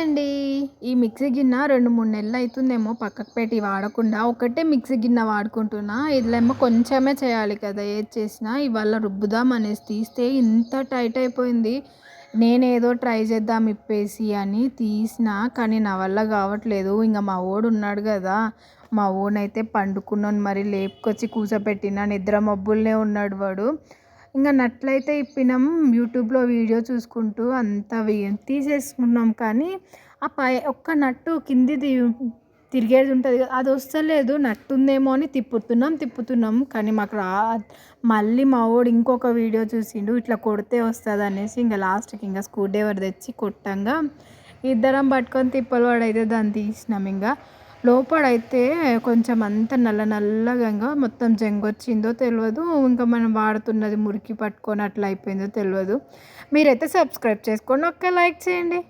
అండి. ఈ మిక్సీ గిన్నె రెండు మూడు నెలలు అవుతుందేమో పక్కకు పెట్టి వాడకుండా ఒకటే మిక్సీ గిన్నె వాడుకుంటున్నా. ఇదిలేమో కొంచెమే చేయాలి కదా ఏది చేసినా. ఇవాళ రుబ్బుదాం అనేసి తీస్తే ఇంత టైట్ అయిపోయింది. నేనేదో ట్రై చేద్దాం ఇప్పేసి అని తీసిన కానీ నా వల్ల కావట్లేదు. ఇంకా మా ఓడు ఉన్నాడు కదా. మా ఓనైతే పండుకున్నాను. మరి లేపుకొచ్చి కూర్చోపెట్టిన నిద్ర మబ్బుల్నే ఉన్నాడు వాడు. ఇంకా నట్లయితే ఇప్పినాం యూట్యూబ్లో వీడియో చూసుకుంటూ అంతా తీసేసుకున్నాం కానీ ఆ పై ఒక్క నట్టు కిందిది తిరిగేది ఉంటుంది కదా అది వస్తలేదు. నట్టు ఉందేమో అని తిప్పుతున్నాం తిప్పుతున్నాం కానీ మాకు రా మళ్ళీ మా వాడు ఇంకొక వీడియో చూసిండు ఇట్లా కొడితే వస్తుంది అనేసి ఇంకా లాస్ట్కి ఇంకా స్క్రూ డ్రైవర్ తెచ్చి కొట్టంగా ఇద్దరం పట్టుకొని తిప్పలవాడు అయితే దాన్ని తీసినాం ఇంకా లోపడైతే కొంచెం అంత నల్ల నల్లగా మొత్తం జంగొచ్చిందో తెలియదు ఇంకా మనం వాడుతున్నది మురికి పట్టుకొని అట్లా అయిపోయిందో తెలియదు మీరైతే సబ్స్క్రైబ్ చేసుకోండి ఒక్క లైక్ చేయండి.